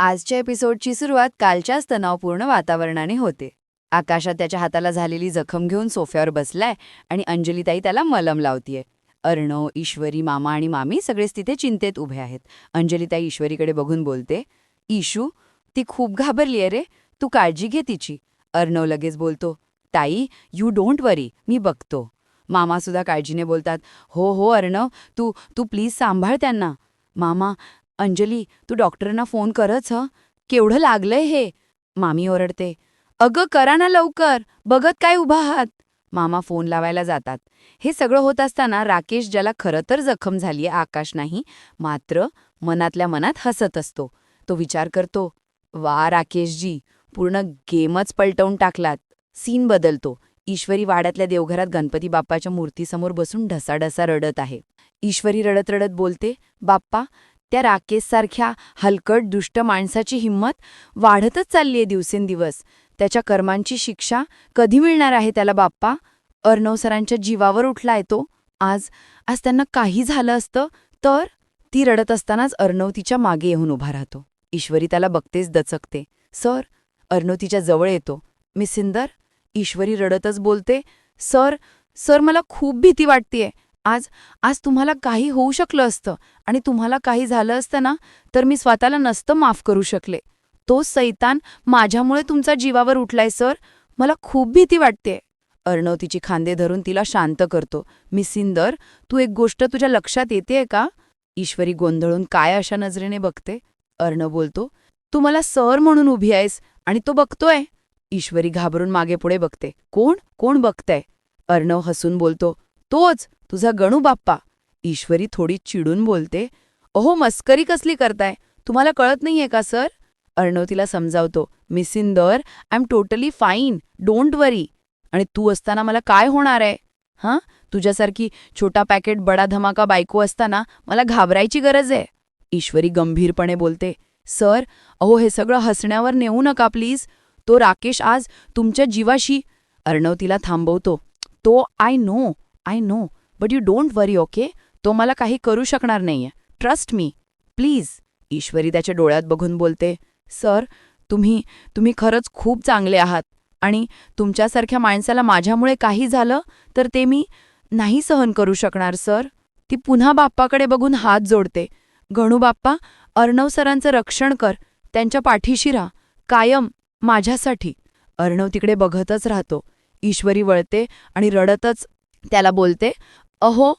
आजच्या एपिसोडची सुरुवात कालच्याच तणावपूर्ण वातावरणाने होते. आकाशात त्याच्या हाताला झालेली जखम घेऊन सोफ्यावर बसलाय आणि अंजलीताई त्याला मलम लावतीये. अर्णव ईश्वरी मामा आणि मामी सगळेच तिथे चिंतेत उभे आहेत. अंजलीताई ईश्वरीकडे बघून बोलते ईशू ती खूप घाबरलीये रे. तू काळजी घे तिची. अर्णव लगेच बोलतो ताई यू डोंट वरी. मी बघतो. मामासुद्धा काळजीने बोलतात हो हो अर्णव. तू तू प्लीज सांभाळ त्यांना. मामा अंजली तू डॉक्टरांना फोन करच ह. केवढं लागलंय हे? मामी ओरडते. अगं करा ना लवकर. बघत काय उभा आहात? मामा फोन लावायला जातात. हे सगळं होत असताना राकेश ज्याला खरं तर जखम झालीये आकाश नाही मात्र मनातल्या मनात हसत असतो. तो विचार करतो वा राकेशजी पूर्ण गेमच पलटवून टाकलात. सीन बदलतो. ईश्वरी वाड्यातल्या देवघरात गणपती बाप्पाच्या मूर्तीसमोर बसून ढसाढसा रडत आहे. ईश्वरी रडत रडत बोलते बाप्पा त्या राकेशसारख्या हलकट दुष्ट माणसाची हिंमत वाढतच चाललीये दिवसेंदिवस. त्याच्या कर्मांची शिक्षा कधी मिळणार आहे त्याला बाप्पा? अर्णव सरांच्या जीवावर उठलाय तो. आज आज त्यांना काही झालं असतं तर? ती रडत असतानाच अर्णव तिच्यामागे येऊन उभा राहतो. ईश्वरी त्याला बघतेच दचकते. सर अर्णव तिच्या जवळ येतो. मिसिंदर ईश्वरी रडतच बोलते. सर सर मला खूप भीती वाटतेय. आज आज तुम्हाला काही होऊ शकलं असतं आणि तुम्हाला काही झालं असतं ना तर मी स्वतःला नसतं माफ करू शकले. तो सैतान माझ्यामुळे तुमचा जीवावर उठलाय सर. मला खूप भीती वाटते अर्णव तिची खांदे धरून तिला शांत करतो. मिसिंदर तू एक गोष्ट तुझ्या लक्षात येतेय का? ईश्वरी गोंधळून काय अशा नजरेने बघते? अर्णव बोलतो. तू मला सर म्हणून उभी आहेस आणि तो बघतोय. ईश्वरी घाबरून मागे पुढे बघते. कोण? कोण बघतंय? अर्णव हसून बोलतो. तोच तुझा गणू बाप्पा. ईश्वरी थोडी चिडून बोलते अहो मस्करी कसली करताय? तुम्हाला कळत नाहीये का सर? अर्णव तिला समजावतो मिसिंदर I am totally fine don't worry. आणि तू असताना मला काय होणार आहे? हां? तुझ्यासारखी छोटा पॅकेट बडा धमाका बायको असताना मला घाबरायची गरज आहे. ईश्वरी गंभीरपणे बोलते सर अहो हे सगळं हसण्यावर नेऊ नका प्लीज. तो राकेश आज तुमच्या जीवाशी. अर्णव तिला थांबवतो तो I know. I know but you don't worry okay तो मला काही करू शकणार नाहीये. ट्रस्ट मी प्लीज ईश्वरी त्याच्या डोळ्यात बघून बोलते सर तुम्ही तुम्ही खरंच खूप चांगले आहात. आणि तुमच्यासारख्या माणसाला माझ्यामुळे काही झालं तर ते मी नाही सहन करू शकणार सर. ती पुन्हा बाप्पाकडे बघून हात जोडते. गणू बाप्पा अर्णव सरांचं रक्षण कर. त्यांच्या पाठीशी राहा. कायम माझ्यासाठी. अर्णव तिकडे बघतच राहतो. ईश्वरी वळते आणि रडतच त्याला बोलते अहो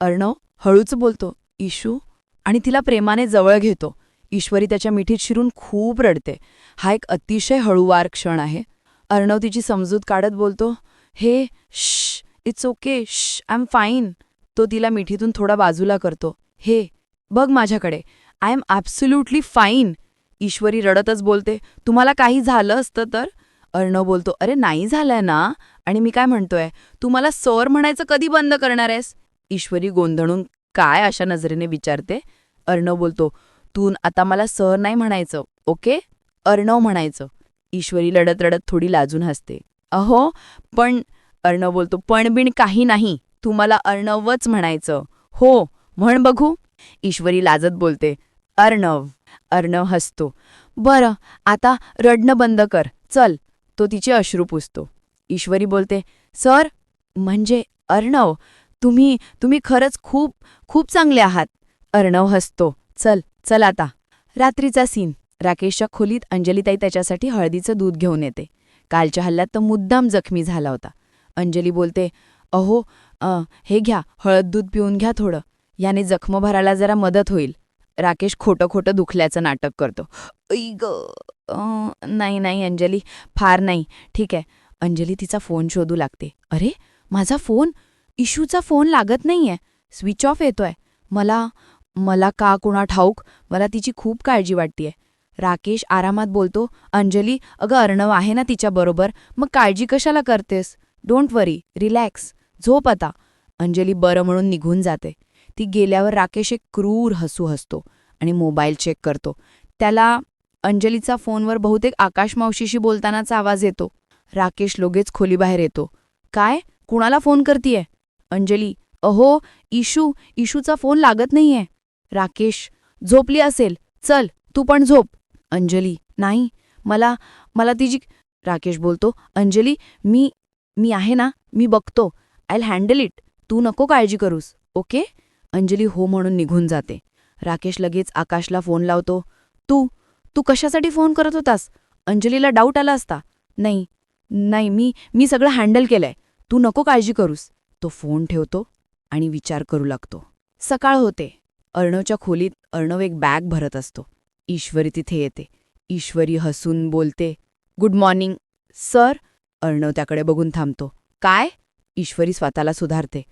अर्णव हळूच बोलतो. इशू आणि तिला प्रेमाने जवळ घेतो. ईश्वरी त्याच्या मिठीत शिरून खूप रडते. हा एक अतिशय हळूवार क्षण आहे. अर्णव तिची समजूत काढत बोलतो हे श इट्स ओके श आय एम फाईन तो तिला मिठीतून थोडा बाजूला करतो हे बघ माझ्याकडे. I am absolutely fine Ishwari रडतच बोलते तुम्हाला काही झालं असतं तर? अर्णव बोलतो अरे नाही झालंय ना. आणि मी काय म्हणतोय? तू मला सर म्हणायचं कधी बंद करणार आहेस? ईश्वरी गोंधळून काय अशा नजरेने विचारते? अर्णव बोलतो तू आता मला सर नाही म्हणायचं ओके? अर्णव म्हणायचं. ईश्वरी लढत रडत थोडी लाजून हसते. अहो पण अर्णव बोलतो पण बिण काही नाही. तू मला अर्णवच म्हणायचं. हो म्हण बघू. ईश्वरी लाजत बोलते अर्णव. अर्णव हसतो बरं आता रडणं बंद कर. चल. तो तिचे अश्रू पुसतो. ईश्वरी बोलते सर म्हणजे अर्णव तुम्ही तुम्ही खरंच खूप खूप चांगले आहात. अर्णव हसतो चल चल आता. रात्रीचा सीन. राकेशच्या खोलीत अंजलीताई त्याच्यासाठी हळदीचं दूध घेऊन येते. कालच्या हल्ल्यात तर मुद्दाम जखमी झाला होता. अंजली बोलते अहो आ, हे घ्या हळद दूध पिऊन घ्या थोडं. याने जखम भरायला जरा मदत होईल. राकेश खोटं खोटं दुखल्याचं नाटक करतो. ऐ ग नाही नाही अंजली फार नाही. ठीक आहे अंजली तिचा फोन शोधू लागते. अरे माझा फोन? इशूचा फोन लागत नाहीये. स्विच ऑफ येतोय. मला मला का कुणा ठाऊक? मला तिची खूप काळजी वाटतेय. राकेश आरामात बोलतो अंजली अगं अर्णव आहे ना तिच्याबरोबर मग काळजी कशाला करतेस? डोंट वरी रिलॅक्स झोप आता. अंजली बरं म्हणून निघून जाते. ती गेल्यावर राकेश एक क्रूर हसू हसतो आणि मोबाईल चेक करतो. त्याला अंजलीचा फोनवर बहुतेक आकाश मावशीशी बोलतानाचा आवाज येतो. राकेश लगेच खोलीबाहेर येतो. काय? कुणाला फोन करतीये? अंजली. अहो इशू इशूचा फोन लागत नाहीये. राकेश झोपली असेल. चल तू पण झोप. अंजली. नाही. मला मला तिची राकेश बोलतो. अंजली मी मी आहे ना? मी बघतो. I handle it. तू नको काळजी करूस. ओके? अंजली हो म्हणून निघून जाते. राकेश लगेच आकाशला फोन लावतो. तू तू कशासाठी फोन करत होतास? अंजलीला डाऊट आला असता. नाही. नाही मी मी सगळं हँडल केलंय. तू नको काळजी करूस. तो फोन ठेवतो आणि विचार करू लागतो. सकाळ होते. अर्णवच्या खोलीत अर्णव एक बॅग भरत असतो. ईश्वरी तिथे येते. ईश्वरी हसून बोलते गुड मॉर्निंग सर. अर्णव त्याकडे बघून थांबतो. काय? ईश्वरी स्वतःला सुधारते.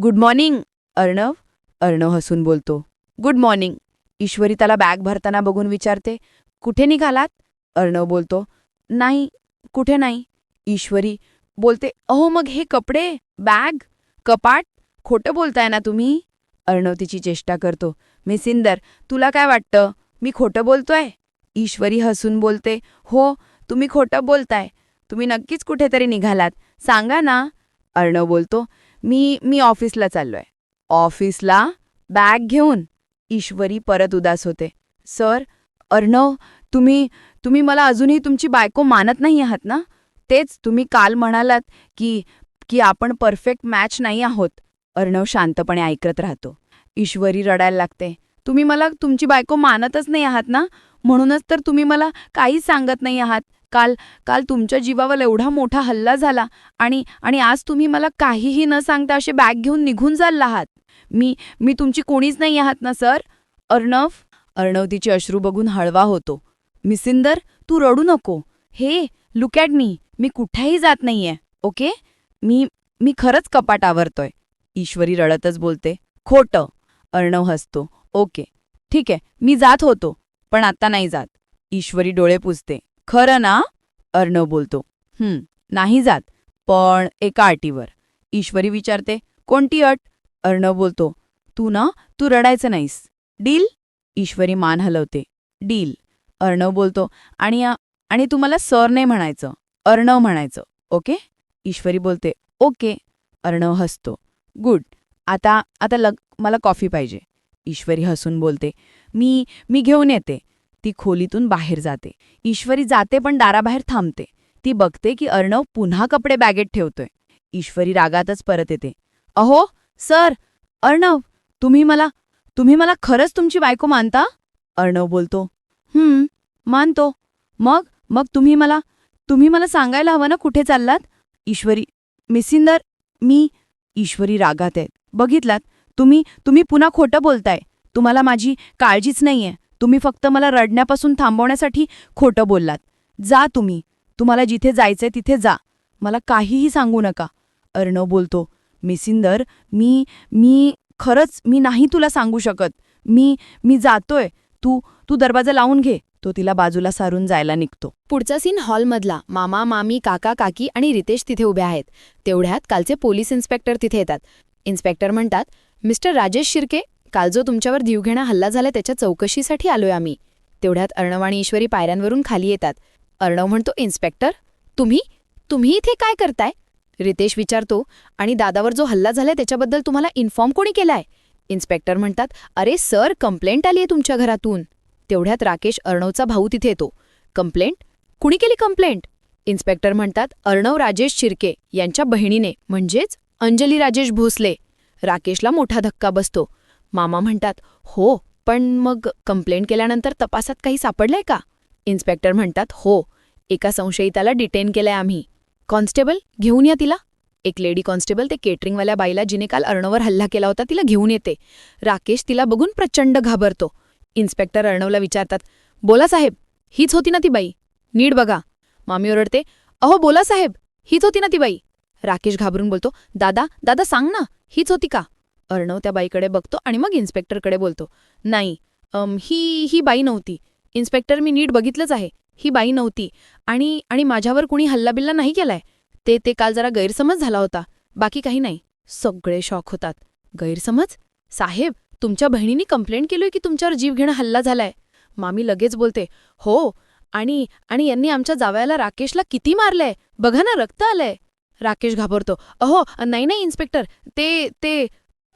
Good morning Arnav. अर्णव हसून बोलतो. Good morning. ईश्वरी त्याला बॅग भरताना बघून विचारते कुठे निघालात? अर्णव बोलतो नाही कुठे नाही. ईश्वरी बोलते अहो मग हे कपडे बॅग कपाट खोटं बोलताय ना तुम्ही? अर्णव तिची चेष्टा करतो मिसिंदर तुला काय वाटतं? मी खोटं बोलतोय? ईश्वरी हसून बोलते हो तुम्ही खोटं बोलताय. तुम्ही नक्कीच कुठेतरी निघालात. सांगा ना. अर्णव बोलतो मी मी ऑफिसला चाललोय. ऑफिसला? बॅग घेऊन? ईश्वरी परत उदास होते सर अर्णव तुम्ही तुम्ही मला अजूनही तुमची बायको मानत नाही आहात ना? तेच तुम्ही काल म्हणालात की की आपण परफेक्ट मॅच नाही आहोत. अर्णव शांतपणे ऐकत राहतो. ईश्वरी रडायला लागते. तुम्ही मला तुमची बायको मानतच नाही आहात ना? म्हणूनच तर तुम्ही मला काहीच सांगत नाही आहात. काल काल तुमच्या जीवावर एवढा मोठा हल्ला झाला आणि आणि आज तुम्ही मला काहीही न सांगता असे बॅग घेऊन निघून चालला आहात. मी मी तुमची कोणीच नाही आहात ना सर? अर्णव? अर्णव तिचे अश्रू बघून हळवा होतो. मिसिंदर तू रडू नको. हे लुक ॲट मी मी कुठेही जात नाहीये ओके? मी मी खरंच कपाट आवरतोय. ईश्वरी रडतच बोलते खोटं अर्णव हसतो ओके ठीक आहे मी जात होतो पण आता नाही जात. ईश्वरी डोळे पुसते खरं ना? अर्णव बोलतो हं नाही जात पण एका अटीवर. ईश्वरी विचारते कोणती अट? अर्णव बोलतो तू ना तू रडायचं नाहीस. डील? ईश्वरी मान हलवते डील. अर्णव बोलतो आणि आणि तुम्हाला सर नाही म्हणायचं. अर्णव म्हणायचं. ओके? ईश्वरी बोलते ओके अर्णव हसतो. गुड. आता आता लग मला कॉफी पाहिजे. ईश्वरी हसून बोलते मी मी घेऊन येते. ती खोलीतून बाहेर जाते. ईश्वरी जाते पण दाराबाहेर थांबते. ती बघते की अर्णव पुन्हा कपडे बॅगेत ठेवतोय. ईश्वरी रागातच परत येते अहो सर अर्णव तुम्ही मला तुम्ही मला खरंच तुमची बायको मानता? अर्णव बोलतो हम्म मानतो. मग मग तुम्ही मला तुम्ही मला सांगायला हवं ना कुठे चाललात? ईश्वरी मिसिंदर मी ईश्वरी रागात आहेत बघितलात तुम्ही तुम्ही पुन्हा खोटं बोलताय. तुम्हाला माझी काळजीच नाहीये. तुम्ही फक्त मला रडण्यापासून थांबवण्यासाठी खोटं बोललात. जा तुम्ही. तुम्हाला जिथे जायचंय तिथे जा. मला काहीही सांगू नका. अर्णव बोलतो मिसिंदर मी मी खरंच मी नाही तुला सांगू शकत. मी मी जातोय. तू तू दरवाजा लावून घे. तो तिला बाजूला सारून जायला निघतो. पुढचा सीन हॉलमधला. मामा मामी काका काकी आणि रितेश तिथे उभे आहेत. तेवढ्यात कालचे पोलीस इन्स्पेक्टर तिथे येतात. इन्स्पेक्टर म्हणतात मिस्टर राजेश शिर्के काल जो तुमच्यावर जीवघेणा हल्ला झाला त्याच्या चौकशीसाठी आलोय आम्ही. तेवढ्यात अर्णव आणि ईश्वरी पायऱ्यांवरून खाली येतात. अर्णव म्हणतो इन्स्पेक्टर तुम्ही? तुम्ही इथे काय करताय? रितेश विचारतो आणि दादावर जो हल्ला झालाय त्याच्याबद्दल तुम्हाला इन्फॉर्म कोणी केलाय? इन्स्पेक्टर म्हणतात अरे सर कंप्लेंट आलीये तुमच्या घरातून. तेवढ्यात राकेश अर्णवचा भाऊ तिथे येतो. कंप्लेंट? कुणी केली कंप्लेंट? इन्स्पेक्टर म्हणतात अर्णव राजेश शिर्के यांच्या बहिणीने म्हणजेच अंजली राजेश भोसले. राकेशला मोठा धक्का बसतो. मामा म्हणतात हो पण मग कंप्लेंट केल्यानंतर तपासात काही सापडलंय का? इन्स्पेक्टर म्हणतात हो एका संशयिताला डिटेन केलंय आम्ही. कॉन्स्टेबल घेऊन या तिला. एक लेडी कॉन्स्टेबल ते केटरिंगवाल्या बाईला जिने काल अर्णवर हल्ला केला होता तिला घेऊन येते. राकेश तिला बघून प्रचंड घाबरतो. इन्स्पेक्टर अर्णवला विचारतात बोला साहेब हीच होती ना ती बाई? नीट बघा. मामी ओरडते अहो बोला साहेब हीच होती ना ती बाई? राकेश घाबरून बोलतो दादा दादा सांग ना हीच होती का? अर्णव त्या बाईकडे बघतो आणि मग इन्स्पेक्टरकडे बोलतो नाही ही ही बाई नव्हती. इन्स्पेक्टर मी नीट बघितलंच आहे. ही बाई नव्हती. आणि आणि माझ्यावर कुणी हल्लाबिल्ला नाही केलाय. ते ते काल जरा गैरसमज झाला होता. बाकी काही नाही. सगळे शॉक होतात. गैरसमज? साहेब तुमच्या बहिणीने कंप्लेंट केलोय की तुमच्यावर जीव घेणं हल्ला झालाय. मामी लगेच बोलते हो आणि आणि यांनी आमच्या जावयाला राकेशला किती मारलंय? बघा ना रक्त आलंय. राकेश घाबरतो अहो नाही नाही इन्स्पेक्टर ते ते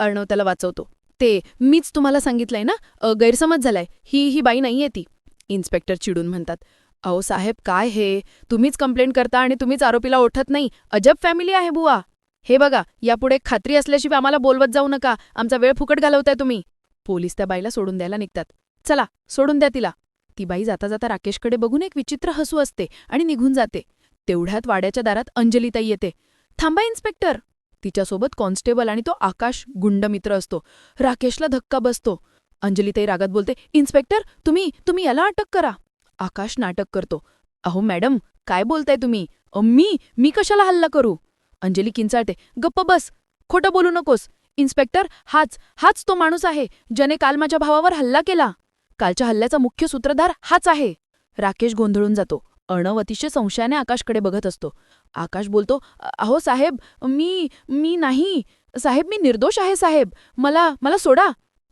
अर्णव त्याला वाचवतो ते मीच तुम्हाला सांगितलंय ना गैरसमज झालाय ही ही बाई नाहीये ती. इन्स्पेक्टर चिडून म्हणतात अहो साहेब काय हे? तुम्हीच कंप्लेंट करता आणि तुम्हीच आरोपीला ओठत नाही. अजब फॅमिली आहे बुवा. हे बघा यापुढे खात्री असल्याशिवाय आम्हाला बोलवत जाऊ नका. आमचा वेळ फुकट घालवताय तुम्ही. पोलीस त्या बाईला सोडून द्यायला निघतात. चला सोडून द्या तिला. ती बाई जाता जाता राकेशकडे बघून एक विचित्र हसू असते आणि निघून जाते. तेवढ्यात वाड्याच्या दारात अंजलीताई येते. थांबा इन्स्पेक्टर. तिच्यासोबत कॉन्स्टेबल आणि तो आकाश गुंड मित्र असतो. राकेशला धक्का बसतो. अंजलीताई रागात बोलते इन्स्पेक्टर तुम्ही तुम्ही याला अटक करा. आकाश नाटक करतो. अहो मॅडम काय बोलताय तुम्ही? अम्मी मी मी कशाला हल्ला करू? अंजली किंचाळते. गप्प बस. खोटं बोलू नकोस. इन्स्पेक्टर हाच हाच तो माणूस आहे ज्याने काल माझ्या भावावर हल्ला केला. कालच्या हल्ल्याचा मुख्य सूत्रधार हाच आहे. राकेश गोंधळून जातो. अर्णव अतिशय संशयाने आकाशकडे बघत असतो. आकाश बोलतो अहो साहेब मी मी नाही. साहेब मी निर्दोष आहे साहेब. मला मला सोडा.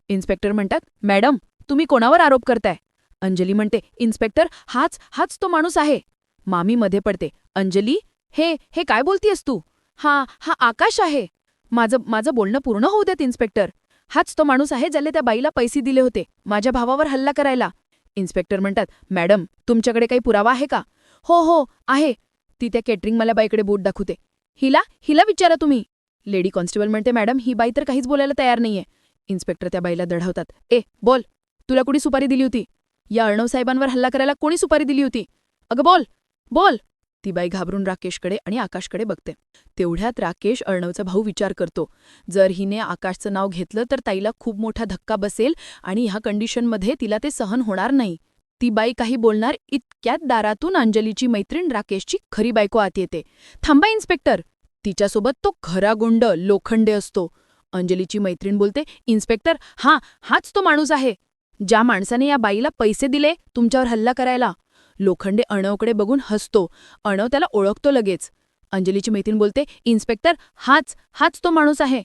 इन्स्पेक्टर म्हणतात मॅडम तुम्ही कोणावर आरोप करताय? अंजली म्हणते इन्स्पेक्टर हाच हाच तो माणूस आहे. मामी मध्ये पडते अंजली हे हे काय बोलतीयस तू? हा हा आकाश आहे. माझं माझं बोलणं पूर्ण होऊ देत इन्स्पेक्टर. हाच तो माणूस आहे ज्याला त्या बाईला पैसे दिले होते माझ्या भावावर हल्ला करायला. इन्स्पेक्टर म्हणतात मॅडम तुमच्याकडे काही पुरावा आहे का? हो हो आहे. ती त्या केटरिंगवाल्या बाईकडे बोट दाखवते. हिला हिला विचारा तुम्ही. लेडी कॉन्स्टेबल म्हणते मॅडम ही बाई तर काहीच बोलायला तयार नाहीये. इन्स्पेक्टर त्या बाईला दढवतात ए बोल. तुला कोणी सुपारी दिली होती? या अर्णव साहेबांवर हल्ला करायला कोणी सुपारी दिली होती? अगं बोल बोल. ती बाई घाबरून राकेशकडे आणि आकाशकडे बघते. तेवढ्यात राकेश अर्णवचा भाऊ विचार करतो. जर हिने आकाशचं नाव घेतलं तर ताईला खूप मोठा धक्का बसेल आणि ह्या कंडिशनमध्ये तिला ते सहन होणार नाही. ती बाई काही बोलणार इतक्यात दारातून अंजलीची मैत्रीण राकेशची खरी बायको आत येते. थांबा इन्स्पेक्टर. तिच्यासोबत तो खरा गुंड लोखंडे असतो. अंजलीची मैत्रीण बोलते इन्स्पेक्टर हा हाच तो माणूस आहे. ज्या माणसाने या बाईला पैसे दिले तुमच्यावर हल्ला करायला लोखंडे अणवकडे बघून हसतो. अणव त्याला ओळखतो लगेच. अंजलीची मैत्रीण बोलते इन्स्पेक्टर हाच हाच तो माणूस आहे.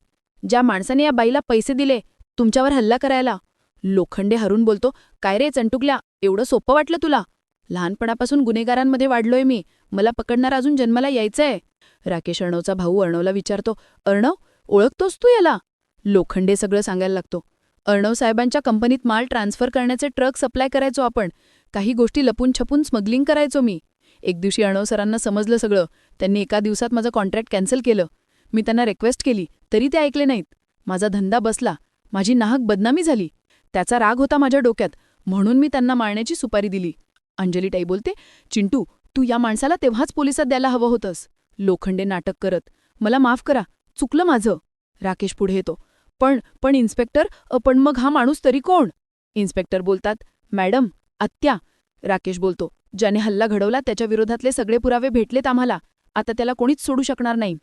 ज्या माणसाने या बाईला पैसे दिले तुमच्यावर हल्ला करायला. लोखंडे हरून बोलतो काय रे चंटुकल्या एवढं सोपं वाटलं तुला? लहानपणापासून गुन्हेगारांमध्ये वाढलोय मी. मला पकडणार अजून जन्माला यायचंय. राकेश अर्णवचा भाऊ अर्णवला विचारतो अर्णव ओळखतोस तू याला? लोखंडे सगळं सांगायला लागतो. अर्णव साहेबांच्या कंपनीत माल ट्रान्सफर करण्याचे ट्रक सप्लाय करायचो आपण. काही गोष्टी लपून छपून स्मगलिंग करायचो मी. एक दिवशी अणवसरांना समजलं सगळं. त्यांनी एका दिवसात माझं कॉन्ट्रॅक्ट कॅन्सल केलं. मी त्यांना रिक्वेस्ट केली तरी ते ऐकले नाहीत. माझा धंदा बसला. माझी नाहक बदनामी झाली. त्याचा राग होता माझ्या डोक्यात. म्हणून मी त्यांना मारण्याची सुपारी दिली. अंजली टाई बोलते चिंटू तू या माणसाला तेव्हाच पोलिसात द्यायला हवं होतंस. लोखंडे नाटक करत मला माफ करा चुकलं माझं. राकेश पुढे येतो पण पण इन्स्पेक्टर पण मग हा माणूस तरी कोण? इन्स्पेक्टर बोलतात मॅडम आत्या राकेश बोलतो ज्याने हल्ला घडवला त्याच्या विरोधातले सगळे पुरावे भेटलेत आम्हाला. आता त्याला कोणीच सोडू शकणार नाही.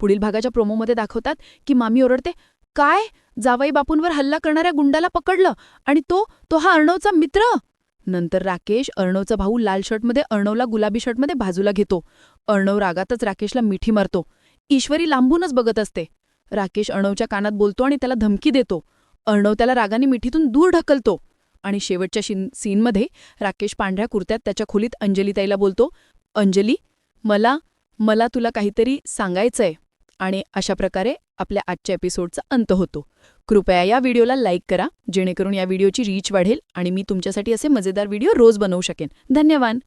पुढील भागाच्या प्रोमोमध्ये दाखवतात की मामी ओरडते काय? जावई बापूंवर हल्ला करणाऱ्या गुंडाला पकडलं आणि तो तो हा अर्णवचा मित्र? नंतर राकेश अर्णवचा भाऊ लाल शर्टमध्ये अर्णवला गुलाबी शर्टमध्ये बाजूला घेतो. अर्णव रागातच राकेशला मिठी मारतो. ईश्वरी लांबूनच बघत असते. राकेश अर्णवच्या कानात बोलतो आणि त्याला धमकी देतो. अर्णव त्याला रागाने मिठीतून दूर ढकलतो. आणि शेवटच्या शिन सीनमध्ये राकेश पांढऱ्या कुर्त्यात त्याच्या खोलीत अंजलीताईला बोलतो अंजली मला मला तुला काहीतरी सांगायचंय. आणि अशा प्रकारे आपल्या आजच्या एपिसोडचा अंत होतो. कृपया या व्हिडिओला लाईक करा जेणेकरून या व्हिडिओची रीच वाढेल आणि मी तुमच्यासाठी असे मजेदार व्हिडिओ रोज बनवू शकेन. धन्यवाद!